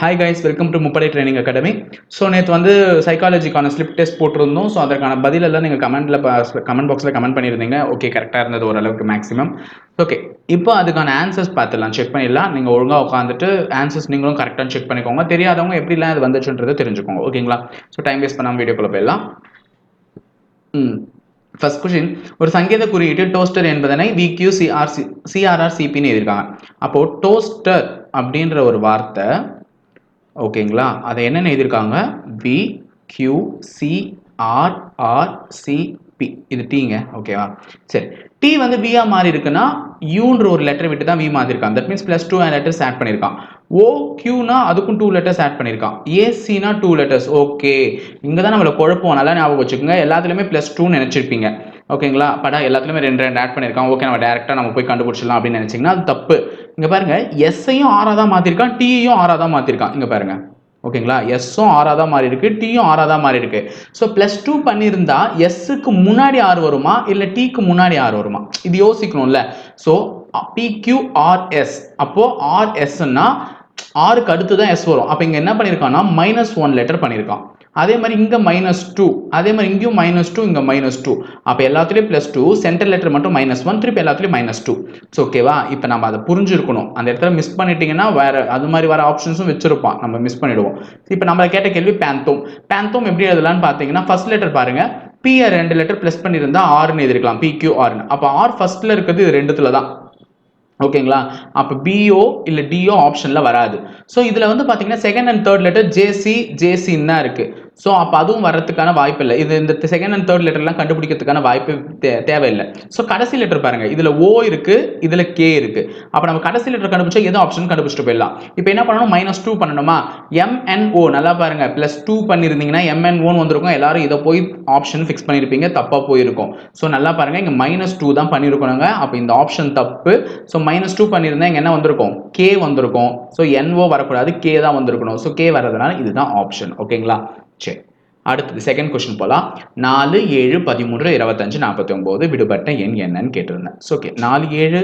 Hi guys welcome to முப்படை training academy so நேற்று வந்து சைக்காலஜிக்கான ஸ்லிப் டெஸ்ட் போட்டிருந்தோம். ஸோ அதற்கான பதிலெல்லாம் நீங்கள் கமெண்ட்டில் கமெண்ட் பாக்ஸில் கமெண்ட் பண்ணியிருந்தீங்க. ஓகே கரெக்டாக இருந்தது ஓரளவுக்கு மேக்ஸிமம் ஓகே இப்போ அதுக்கான ஆன்சர்ஸ் பார்த்துடலாம். செக் பண்ணிடலாம். நீங்கள் ஒழுங்காக உட்காந்துட்டு ஆன்சர்ஸ் நீங்களும் கரெக்டாக செக் பண்ணிக்கோங்க. தெரியாதவங்க எப்படிலாம் அது வந்துச்சுன்றது தெரிஞ்சுக்கோங்க. ஓகேங்களா ஸோ டைம் வேஸ்ட் பண்ணாமல் வீடியோக்குள்ளே போயிடலாம். ம். ஃபர்ஸ்ட் கொஷின் ஒரு சங்கீத குறியீட்டு டோஸ்டர் என்பதனை விக்யூ சிஆர்சி சிஆர்ஆர் சிபின்னு எழுதியிருக்காங்க. அப்போது டோஸ்டர் அப்படின்ற ஒரு வார்த்தை ஓகேங்களா? அதை என்னென்ன எழுதியிருக்காங்க? V Q C R R C P இது டீங்க ஓகேவா? சரி. டி வந்து பியா மாறி இருக்குன்னா யூன்ற ஒரு லெட்டர் விட்டு தான் வி மாறி இருக்கான் that means plus two letters add பண்ணியிருக்கான். ஓ கியூனா அதுக்கும் டூ லெட்டர்ஸ் ஆட் பண்ணியிருக்கான். ஏசினா டூ லெட்டர்ஸ் ஓகே இங்கே தான் நம்மளை குழப்பம். நல்லா ஞாபகம் வச்சுக்கோங்க. எல்லாத்துலேயுமே ப்ளஸ் டூன்னு நினச்சிருப்பீங்க. ஓகேங்களா? படா எல்லாத்துலேயுமே ரெண்டு ரெண்டு ஆட் பண்ணியிருக்கான். ஓகே நம்ம டேரெக்டாக நம்ம போய் கண்டுபிடிச்சிடலாம் அப்படின்னு நினச்சிங்கன்னா அது தப்பு. இங்கே பாருங்க எஸ்ஐயும் ஆறாக தான் மாற்றிருக்கான் டியையும் ஆறாக தான் மாற்றிருக்கான் இங்கே பாருங்க. ஓகேங்களா எஸ்ஸும் ஆறாக தான் மாறி இருக்கு டியும் ஆறாக தான் மாறி இருக்கு ஸோ ப்ளஸ் டூ பண்ணியிருந்தா எஸ்ஸுக்கு முன்னாடி ஆறு வருமா? இல்லை டிக்கு முன்னாடி ஆறு வருமா? இது யோசிக்கணும்ல. ஸோ பிக்யூஆர்எஸ் அப்போ ஆர்எஸ்ன்னா ஆறுக்கு அடுத்து தான் எஸ் வரும். அப்போ இங்கே என்ன பண்ணியிருக்கான்னா மைனஸ் ஒன் லெட்டர் பண்ணியிருக்கான் அதே மாதிரி இங்கே மைனஸ் டூ அதே மாதிரி இங்கேயும் மைனஸ் டூ இங்கே மைனஸ் டூ அப்போ எல்லாத்துலேயும் ப்ளஸ் டூ சென்டர் லெட்டர் மட்டும் மைனஸ் ஒன் திருப்பி எல்லாத்துலேயும் மைனஸ் டூ ஸோ ஓகேவா இப்போ நம்ம அதை புரிஞ்சிருக்கணும். அந்த இடத்துல மிஸ் பண்ணிட்டீங்கன்னா வேறு அது மாதிரி வர ஆப்ஷன்ஸும் வச்சிருப்பான். நம்ம மிஸ் பண்ணிடுவோம். இப்போ நம்மளை கேட்ட கேள்வி பேந்தோம் பேந்தோம் எப்படி எழுதலாம்னு பார்த்தீங்கன்னா ஃபர்ஸ்ட் லெட்டர் பாருங்கள் பிஆர் ரெண்டு லெட்டர் ப்ளஸ் பண்ணியிருந்தா ஆறுன்னு எழுதிருக்கலாம். பிக்யூ ஆர்னு அப்போ ஆர் ஃபஸ்ட்டில் இருக்கிறது இது ரெண்டுத்தில் தான் ஓகேங்களா? அப்போ பிஓ இல்லை டிஓ ஆப்ஷனில் வராது. ஸோ இதில் வந்து பார்த்தீங்கன்னா second and third letter JC ஜேசின்னு தான் இருக்குது ஸோ அப்போ அதுவும் வர்றதுக்கான வாய்ப்பு இல்லை. இது இந்த செகண்ட் அண்ட் தேர்ட் லெட்டர்லாம் கண்டுபிடிக்கிறதுக்கான வாய்ப்பு தே தேவையில்லை. ஸோ கடைசி லெட்டர் பாருங்க. இதில் ஓ இருக்குது இதில் கே இருக்குது அப்போ நம்ம கடைசி லெட்டர் கண்டுபிடிச்சா எது ஆப்ஷன் கண்டுபிடிச்சிட்டு போயிடலாம். இப்போ என்ன பண்ணணும்? மைனஸ் டூ பண்ணணுமா? எம்என்ஓ நல்லா பாருங்க. ப்ளஸ் டூ பண்ணியிருந்தீங்கன்னா எம்என்ஓன்னு வந்திருக்கும். எல்லாரும் இதை போய் ஆப்ஷன் ஃபிக்ஸ் பண்ணியிருப்பீங்க தப்பாக போயிருக்கும். ஸோ நல்லா பாருங்க. இங்கே மைனஸ் டூ தான் பண்ணியிருக்கணுங்க அப்போ இந்த ஆப்ஷன் தப்பு. ஸோ மைனஸ் டூ பண்ணியிருந்தா இங்கே என்ன வந்திருக்கும்? கே வந்திருக்கும். ஸோ என்ஓ வரக்கூடாது. கே தான் வந்திருக்கணும். ஸோ கே வர்றதுனால இதுதான் ஆப்ஷன் ஓகேங்களா சரி அடுத்தது செகண்ட் கொஸ்டின் போகலாம் நாலு ஏழு பதிமூன்று இருபத்தஞ்சு நாற்பத்தி ஒம்பது விடுபட்ட எண் என்னன்னு கேட்டிருந்தேன். ஸோ ஓகே நாலு ஏழு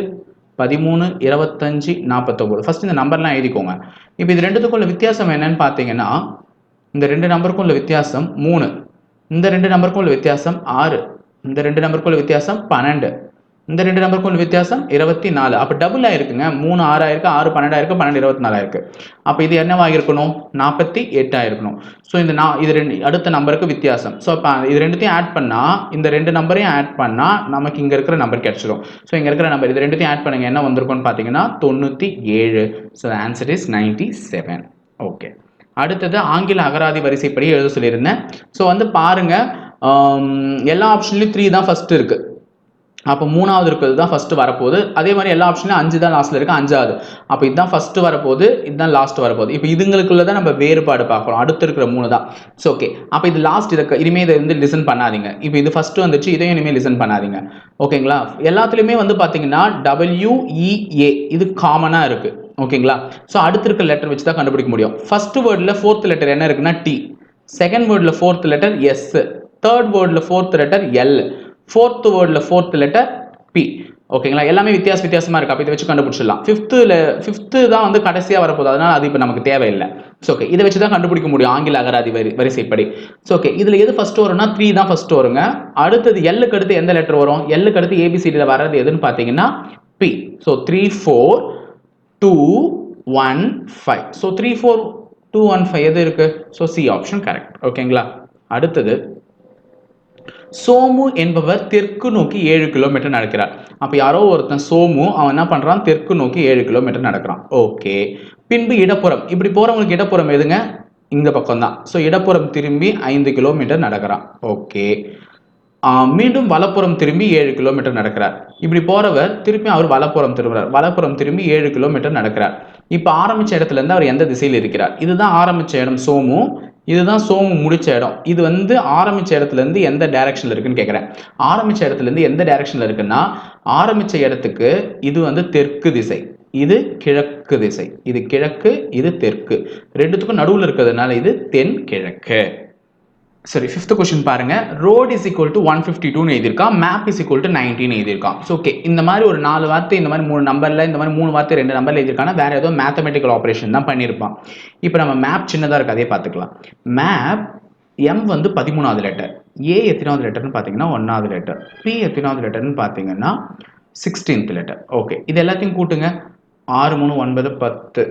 பதிமூணு இருபத்தஞ்சு நாற்பத்தொம்போது ஃபர்ஸ்ட் இந்த நம்பர்லாம் எழுதிக்கோங்க. இப்போ இது ரெண்டுத்துக்குள்ள வித்தியாசம் என்னன்னு பார்த்தீங்கன்னா இந்த ரெண்டு நம்பருக்கும் உள்ள வித்தியாசம் மூணு. இந்த ரெண்டு நம்பருக்கும் உள்ள வித்தியாசம் ஆறு. இந்த ரெண்டு நம்பருக்கும் உள்ள வித்தியாசம் பன்னெண்டு. இந்த ரெண்டு நம்பருக்கும் உள்ள வித்தியாசம் இருபத்தி நாலு. அப்போ டபுள் ஆயிருக்குங்க. மூணு ஆறாயிருக்கு ஆறு பன்னெண்டாயிருக்கு பன்னெண்டு இருபத்தி நாலாயிருக்கு. அப்போ இது என்னவாகிருக்கணும் நாற்பத்தி எட்டாயிருக்கணும். ஸோ இந்த நான் இது ரெண்டு அடுத்த நம்பருக்கு வித்தியாசம். ஸோ இப்போ இது ரெண்டுத்தையும் ஆட் பண்ணால் இந்த ரெண்டு நம்பரையும் ஆட் பண்ணால் நமக்கு இங்கே இருக்கிற நம்பர் கிடச்சிடும் ஸோ இங்கே இருக்கிற நம்பர் இது ரெண்டுத்தையும் ஆட் பண்ணுங்க. என்ன வந்திருக்கும்னு பார்த்தீங்கன்னா தொண்ணூற்றி ஏழு. So answer is ninety seven okay அடுத்தது ஆங்கில அகராதி வரிசைப்படி எழுத சொல்லியிருந்தேன். ஸோ வந்து பாருங்கள் எல்லா ஆப்ஷன்லையும் த்ரீ தான் ஃபஸ்ட்டு இருக்குது அப்போ மூணாவது இருக்கிறது தான் ஃபஸ்ட்டு வரப்போகுது. அதே மாதிரி எல்லா ஆப்ஷன்லையும் அஞ்சு தான் லாஸ்ட்டில் இருக்குது அஞ்சாவது. அப்போ இதுதான் ஃபஸ்ட்டு வரப்போகுது இதுதான் லாஸ்ட் வரப்போகுது. இப்போ இதுங்களுக்குள்ள தான் நம்ம வேறுபாடு பார்க்குறோம் அடுத்து இருக்கிற மூணு தான். ஸோ ஓகே அப்போ இது லாஸ்ட் இதை இனிமேல் இதை வந்து லிசன் பண்ணாதீங்க. இப்போ இது ஃபஸ்ட்டு வந்துச்சு இதையும் இனிமேல் லிசன் பண்ணாதீங்க. ஓகேங்களா எல்லாத்துலேயுமே வந்து பார்த்தீங்கன்னா டபிள்யூஇஏ இது காமனாக இருக்குது ஓகேங்களா ஸோ அடுத்து இருக்கிற லெட்டர் வச்சு தான் கண்டுபிடிக்க முடியும். ஃபஸ்ட்டு வேர்டில் ஃபோர்த் லெட்டர் என்ன இருக்குன்னா டி செகண்ட் வேர்டில் ஃபோர்த் லெட்டர் எஸ் தேர்ட் வேர்டில் ஃபோர்த் லெட்டர் எல் ஃபோர்த் வேர்டில் ஃபோர்த் லெட்டர் பி ஓகேங்களா எல்லாமே வித்தியாச வித்தியாசமாக இருக்கு. அப்போ இதை வச்சு கண்டுபிடிச்சிடலாம். ஃபிஃப்த்தில் ஃபிஃப்த்து தான் வந்து கடைசியாக வரப்போகுது. அதனால் அது இப்போ நமக்கு தேவையில்லை. ஸோ ஓகே இதை வச்சு தான் கண்டுபிடிக்க முடியும். ஆங்கில அகராதி வரி வரிசைப்படி. ஸோ ஓகே இதில் எது ஃபர்ஸ்ட் வரும்னா த்ரீ தான் ஃபஸ்ட் வருங்க. அடுத்தது எல்லுக்கு அடுத்து எந்த லெட்டர் வரும்? எல்லுக்கு அடுத்து ஏபிசிடியில் வர்றது எதுன்னு பார்த்தீங்கன்னா B so three four two one five so three four two one five எது இருக்குது ஸோ சி ஆப்ஷன் கரெக்ட் ஓகேங்களா அடுத்தது சோமு என்பவர் தெற்கு நோக்கி ஏழு கிலோமீட்டர் நடக்கிறார். அப்போ யாரோ ஒருத்தன் சோமு அவன் என்ன பண்ணுறான் தெற்கு நோக்கி ஏழு கிலோமீட்டர் நடக்கிறான். ஓகே. பின்பு இடப்புறம். இப்படி போகிறவங்களுக்கு இடப்புறம் எதுங்க? இந்த பக்கம் தான் ஸோ இடப்புறம் திரும்பி ஐந்து கிலோமீட்டர் நடக்கிறான். ஓகே. மீண்டும் வலப்புறம் திரும்பி ஏழு கிலோமீட்டர் நடக்கிறார். இப்படி போறவர் திருப்பி அவர் வலப்புறம் திரும்புறார். வலப்புறம் திரும்பி ஏழு கிலோமீட்டர் நடக்கிறார். இப்போ ஆரம்பிச்ச இடத்துல இருந்து அவர் எந்த திசையில் இருக்கிறார்? இதுதான் ஆரம்பிச்ச இடம் சோமு. இதுதான் சோமு முடிச்ச இடம். இது வந்து ஆரம்பிச்ச இடத்துல இருந்து எந்த டைரக்ஷன்ல இருக்குன்னு கேட்குறேன் ஆரம்பிச்ச இடத்துல இருந்து எந்த டைரக்ஷன்ல இருக்குன்னா ஆரம்பிச்ச இடத்துக்கு இது வந்து தெற்கு திசை. இது கிழக்கு திசை. இது கிழக்கு இது தெற்கு. ரெண்டுத்துக்கும் நடுவில் இருக்கிறதுனால இது தென் கிழக்கு. சரி ஃபிஃப்த் கொஸ்டின் பாருங்க. Road is equal to one fifty டூன்னு எழுதியிருக்கான் map is equal to nineteen எழுதியிருக்கான் so okay இந்த மாதிரி ஒரு நாலு வார்த்தை இந்த மாதிரி மூணு நம்பரில் இந்த மாதிரி மூணு வார்த்தை ரெண்டு நம்பரில் எழுதியிருக்கானா வேற ஏதோ மேத்தமெட்டிக்கல் ஆப்ரேஷன் தான் பண்ணியிருப்பான். இப்போ நம்ம மேப் சின்னதாக இருக்கு அதே பார்த்துக்கலாம். மேப் எம் வந்து பதிமூணாவது லெட்டர் ஏ எத்தனாவது லெட்டர்னு பார்த்தீங்கன்னா ஒன்றாவது லெட்டர் பி எத்தனாவது லெட்டர்னு பார்த்தீங்கன்னா சிக்ஸ்டீன்த் லெட்டர் ஓகே இது எல்லாத்தையும் கூட்டுங்க. ஆறு மூணு ஒன்பது பத்து.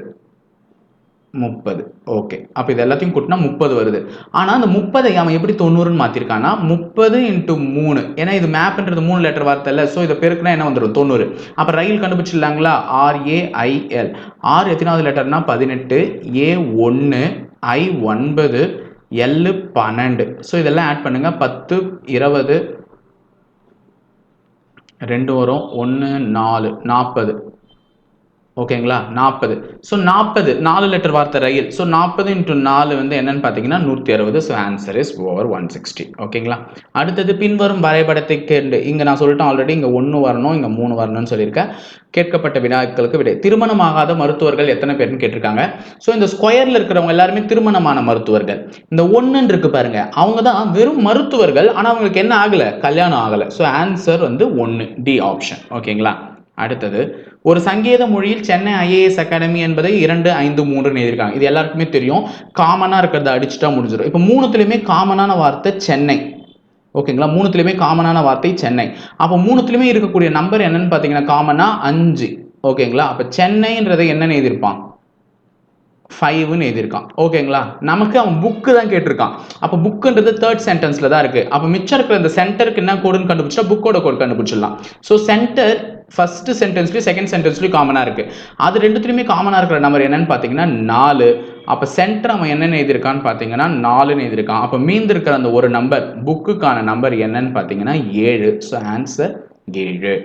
முப்பது. ஓகே அப்போ இது எல்லாத்தையும் கூட்டினா முப்பது வருது. ஆனால் அந்த முப்பதை அவன் எப்படி தொண்ணூறுன்னு மாற்றிருக்கான்னா முப்பது இன்ட்டு மூணு. ஏன்னா இது மேப்ன்றது மூணு லெட்டர் வார்த்தை இல்லை. ஸோ இதை பெருக்குனா என்ன வந்துடும் தொண்ணூறு. அப்போ ரயில் கண்டுபிடிச்சிடலாங்களா? ஆர்ஏஐஎல் ஆர் எத்தனாவது லெட்டர்னா பதினெட்டு. ஏ ஒன்று ஐ ஒன்பது. எல் பன்னெண்டு. ஸோ இதெல்லாம் ஆட் பண்ணுங்க. பத்து இருபது ரெண்டு வரும். ஒன்று நாலு நாற்பது ஓகேங்களா? நாற்பது ஸோ நாற்பது நாலு லிட்டர் வார்த்தை ரயில். ஸோ நாற்பது இன்ட்டு நாலு வந்து என்னன்னு பார்த்தீங்கன்னா நூற்றி அறுபது. So answer is over one sixty ஓகேங்களா? அடுத்தது பின்வரும் வரைபடத்தை கேண்டு. இங்கே நான் சொல்லிட்டேன் ஆல்ரெடி இங்கே ஒன்று வரணும் இங்கே மூணு வரணும்னு சொல்லியிருக்கேன். கேட்கப்பட்ட வினாக்களுக்கு விடை. திருமணமாகாத மருத்துவர்கள் எத்தனை பேர்னு கேட்டிருக்காங்க. ஸோ இந்த ஸ்கொயரில் இருக்கிறவங்க எல்லாருமே திருமணமான மருத்துவர்கள். இந்த ஒன்றுன்னு இருக்கு பாருங்க. அவங்க தான் வெறும் மருத்துவர்கள். ஆனால் அவங்களுக்கு என்ன ஆகலை? கல்யாணம் ஆகலை. ஸோ ஆன்சர் வந்து ஒன்று டி ஆப்ஷன் ஓகேங்களா? அடுத்தது ஒரு சங்கீத மொழியில் சென்னை ஐஏஎஸ் அகாடமி என்பதை இரண்டு ஐந்து மூன்றுன்னு எழுதியிருக்காங்க. இது எல்லாருக்குமே தெரியும். காமனாக இருக்கிறத அடிச்சுட்டா முடிஞ்சிடும். இப்போ மூணுத்துலேயுமே காமனான வார்த்தை சென்னை. ஓகேங்களா மூணுத்துலேயுமே காமனான வார்த்தை சென்னை. அப்போ மூணுத்துலேயுமே இருக்கக்கூடிய நம்பர் என்னன்னு பார்த்தீங்கன்னா காமனாக அஞ்சு. ஓகேங்களா அப்போ சென்னைன்றதை என்னென்னு எழுதியிருப்பான்? ஃபைவ்னு எழுதியிருக்கான். ஓகேங்களா நமக்கு அவன் புக்கு தான் கேட்டிருக்கான். அப்போ புக்குன்றது தேர்ட் சென்டென்ஸில் தான் இருக்குது அப்போ மிச்சம் இருக்கிற இந்த சென்டருக்கு என்ன கோடுன்னு கண்டுபிடிச்சா புக்கோட கோடு கண்டுபிடிச்சிடலாம். ஸோ சென்டர் ஃபஸ்ட்டு சென்டென்ஸ்லேயும் செகண்ட் சென்டென்ஸ்லேயும் காமனாக இருக்குது அது ரெண்டுத்துலையுமே காமனாக இருக்கிற நம்பர் என்னென்னு பார்த்தீங்கன்னா நாலு. அப்போ சென்டர் அவன் என்னென்னு எழுதியிருக்கான்னு பார்த்தீங்கன்னா நாலுன்னு எழுதியிருக்கான். அப்போ மீந்திருக்கிற அந்த ஒரு நம்பர் புக்குக்கான நம்பர் என்னன்னு பார்த்தீங்கன்னா ஏழு. ஸோ ஆன்சர் ஏழு.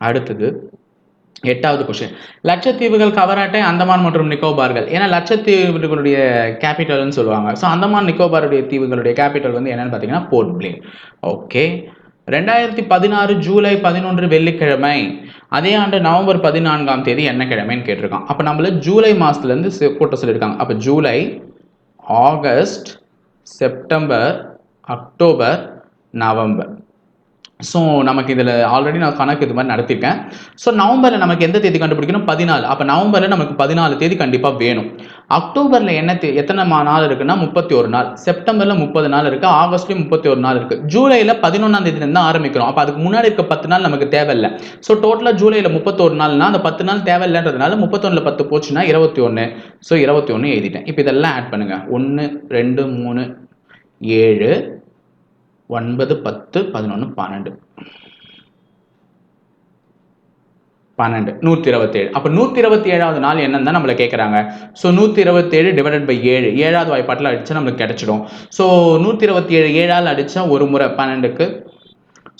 அடுத்தது எட்டாவது கொஷின் லட்சத்தீவுகள் கவராட்டை அந்தமான் மற்றும் நிக்கோபார்கள். ஏன்னா லட்சத்தீவுகளுடைய கேபிட்டல்னு சொல்லுவாங்க. ஸோ அந்தமான் நிக்கோபாருடைய தீவுகளுடைய கேபிட்டல் வந்து என்னன்னு பார்த்தீங்கன்னா போர்ட் பிளேன் ஓகே ரெண்டாயிரத்தி பதினாறு ஜூலை பதினொன்று வெள்ளிக்கிழமை அதே ஆண்டு நவம்பர் பதினான்காம் தேதி என்ன கிழமைன்னு கேட்டிருக்கான். அப்போ நம்மள ஜூலை மாதத்துலேருந்து போட்ட சொல்லியிருக்காங்க. அப்போ July August September October November. So நமக்கு இதில் ஆல்ரெடி நான் கணக்கு இது மாதிரி நடத்திருக்கேன். ஸோ நவம்பரில் நமக்கு எந்த தேதி கண்டுபிடிக்கணும்? பதினாலு. அப்போ நவம்பரில் நமக்கு பதினாலு தேதி கண்டிப்பாக வேணும். அக்டோபரில் என்ன தே எத்தனை மா நாள் இருக்குன்னா முப்பத்தி ஒரு நாள். செப்டம்பரில் முப்பது நாள் இருக்குது ஆகஸ்ட்லேயும் முப்பத்தி ஒரு நாள் இருக்குது ஜூலையில் பதினொன்றாம் தேதியிலேருந்து தான் ஆரம்பிக்கிறோம். அப்போ அதுக்கு முன்னாடி இருக்க பத்து நாள் நமக்கு தேவையில்லை. ஸோ டோட்டலாக ஜூலையில் முப்பத்தொரு நாள்னா அந்த பத்து நாள் தேவையில்லைன்றதுனால முப்பத்தொன்னில் பத்து போச்சுன்னா இருபத்தி ஒன்று ஸோ இருபத்தி ஒன்று எழுதிட்டேன். இப்போ இதெல்லாம் ஆட் பண்ணுங்கள் ஒன்று ரெண்டு மூணு ஏழு ஒன்பது பத்து பதினொன்று பன்னெண்டு. பன்னெண்டு. நூற்றி இருபத்தேழு அப்போ நூற்றி இருபத்தி ஏழாவது நாள் என்னன்னு தான் நம்மளை கேட்குறாங்க ஸோ நூற்றி இருபத்தேழு டிவைடட் பை ஏழு. ஏழாவது வாய்ப்பாட்டில் அடித்தா நம்மளுக்கு கிடைச்சிடும். ஸோ நூற்றி இருபத்தி ஏழு ஏழால் அடித்தா ஒரு முறை பன்னெண்டுக்கு.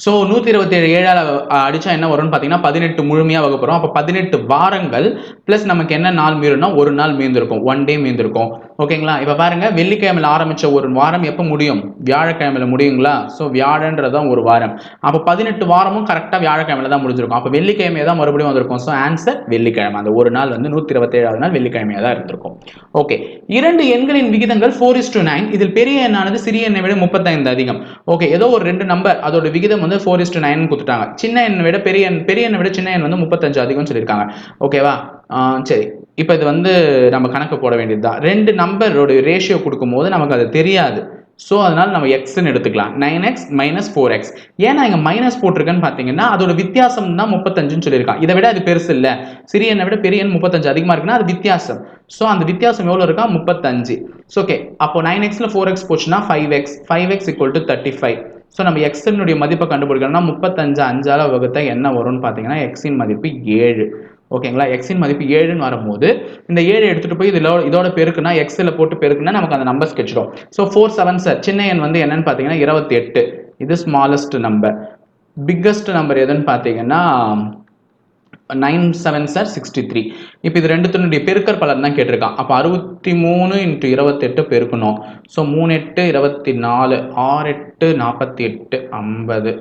ஸோ நூற்றி இருபத்தேழு ஏழால் அடித்தா என்ன வரும்னு பார்த்தீங்கன்னா பதினெட்டு முழுமையாக வகுப்புறோம். அப்போ பதினெட்டு வாரங்கள் ப்ளஸ் நமக்கு என்ன நாள் மீறும்னா ஒரு நாள் மீந்திருக்கும். One day மீந்திருக்கும். ஓகேங்களா? இப்போ பாருங்க வெள்ளிக்கிழமையில் ஆரம்பித்த ஒரு வாரம் எப்போ முடியும்? வியாழக்கிழமையில் முடியுங்களா? ஸோ வியாழன்றது தான் ஒரு வாரம். அப்போ பதினெட்டு வாரமும் கரெக்டாக வியாழக்கிழமையில தான் முடிஞ்சிருக்கும். அப்போ வெள்ளிக்கிழமையை தான் மறுபடியும் வந்திருக்கும். ஸோ ஆன்சர் வெள்ளிக்கிழமை. அந்த ஒரு நாள் வந்து நூற்றி இருபத்தேழாவது நாள் வெள்ளிக்கிழமையாக தான் இருந்திருக்கும். ஓகே இரண்டு எண்களின் விகிதங்கள் ஃபோர் இஸ் டு நைன் இதில் பெரிய எண்ணானது சிறிய எண்ணை விட முப்பத்தைந்து அதிகம். ஓகே ஏதோ ஒரு ரெண்டு நம்பர் அதோட விகிதம் வந்து ஃபோர் இஸ் டு நைன் கொடுத்துட்டாங்க. சின்ன எண்ணை விட பெரிய எண் பெரிய எண்ணை விட சின்ன எண் வந்து முப்பத்தஞ்சு அதிகம்னு சொல்லியிருக்காங்க. ஓகேவா சரி. இப்போ இது வந்து நம்ம கணக்கு போட வேண்டியது தான் ரெண்டு நம்பரோட ரேஷியோ கொடுக்கும்போது நமக்கு அது தெரியாது. ஸோ அதனால் நம்ம எக்ஸ்ன்னு எடுத்துக்கலாம். Nine x minus four x ஏன் நான் இங்கே மைனஸ் போட்டிருக்கேன்னு பார்த்தீங்கன்னா அதோட வித்தியாசம் தான் முப்பத்தஞ்சுன்னு சொல்லியிருக்கான். இதை விட அது பெருசு இல்லை. சிறிய விட பெரிய முப்பத்தஞ்சு அதிகமாக இருக்குன்னா அது வித்தியாசம். ஸோ அந்த வித்தியாசம் எவ்வளோ இருக்கா? முப்பத்தஞ்சு. ஸோ ஓகே அப்போ நைன் எக்ஸில் ஃபோர் எக்ஸ் போச்சுன்னா five x five x equal to thirty five so நம்ம எக்ஸினுடைய மதிப்பை கண்டுபிடிக்கணும்னா முப்பத்தஞ்சு அஞ்சால வகுத்த என்ன வரும்னு பார்த்தீங்கன்னா எக்ஸின் மதிப்பு ஏழு. ஓகேங்களா? எக்ஸின் மதிப்பு ஏழுன்னு வரும்போது இந்த ஏழு எடுத்துகிட்டு போய் இதில் இதோட பெருக்குனா எக்ஸில் போட்டு பெருக்குன்னா நமக்கு அந்த நம்பர்ஸ் கிடைச்சிடும். ஸோ ஃபோர் செவன் சார் சின்ன எண் வந்து என்னன்னு பார்த்தீங்கன்னா இருபத்தி எட்டு இது ஸ்மாலஸ்ட் நம்பர் பிக்கஸ்ட் நம்பர் எதுன்னு பார்த்தீங்கன்னா nine seven sir sixty three இப்போ இது ரெண்டுத்தினுடைய பெருக்கர் பலன் தான் கேட்டிருக்கான். அப்போ அறுபத்தி மூணு இன்ட்டு இருபத்தெட்டு பெருக்கணும். ஸோ மூணு எட்டு இருபத்தி நாலு ஆறு எட்டு நாற்பத்தி எட்டு ஐம்பது.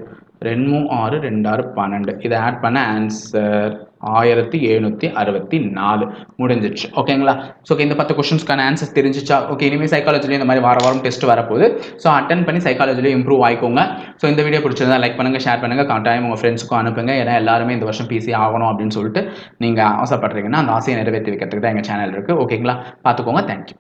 ரெண்டு மூணு ஆறு ரெண்டு ஆறு பன்னெண்டு. இதை ஆட் பண்ண ஆன்சர் ஆயிரத்தி எழுநூற்றி அறுபத்தி நாலு. முடிஞ்சிச்சு. ஓகேங்களா ஸோ இந்த பத்து கொஸ்டின்ஸ்க்கான ஆன்சர்ஸ் தெரிஞ்சிச்சா? ஓகே இனிமேல் சைக்காலஜிலையும் இந்த மாதிரி வார வாரம் டெஸ்ட் வரப்போகுது. ஸோ அட்டன் பண்ணி சைக்காலஜிலையும் இம்ப்ரூவ் ஆயிக்கோங்க. ஸோ இந்த வீடியோ பிடிச்சிருந்தா லைக் பண்ணுங்கள் ஷேர் பண்ணுங்கள் கட்டாயம் உங்கள் ஃப்ரெண்ட்ஸுக்கும் அனுப்புங்க. ஏன்னா எல்லாருமே இந்த வருஷம் பிசி ஆகணும் அப்படின்னு சொல்லிட்டு நீங்கள் ஆசைப்படுறீங்கன்னா அந்த ஆசையை நிறைவேற்றி வைக்கிறதுக்கு தான் எங்கள் சேனல் இருக்குது ஓகேங்களா பார்த்துக்கோங்க. தேங்க்யூ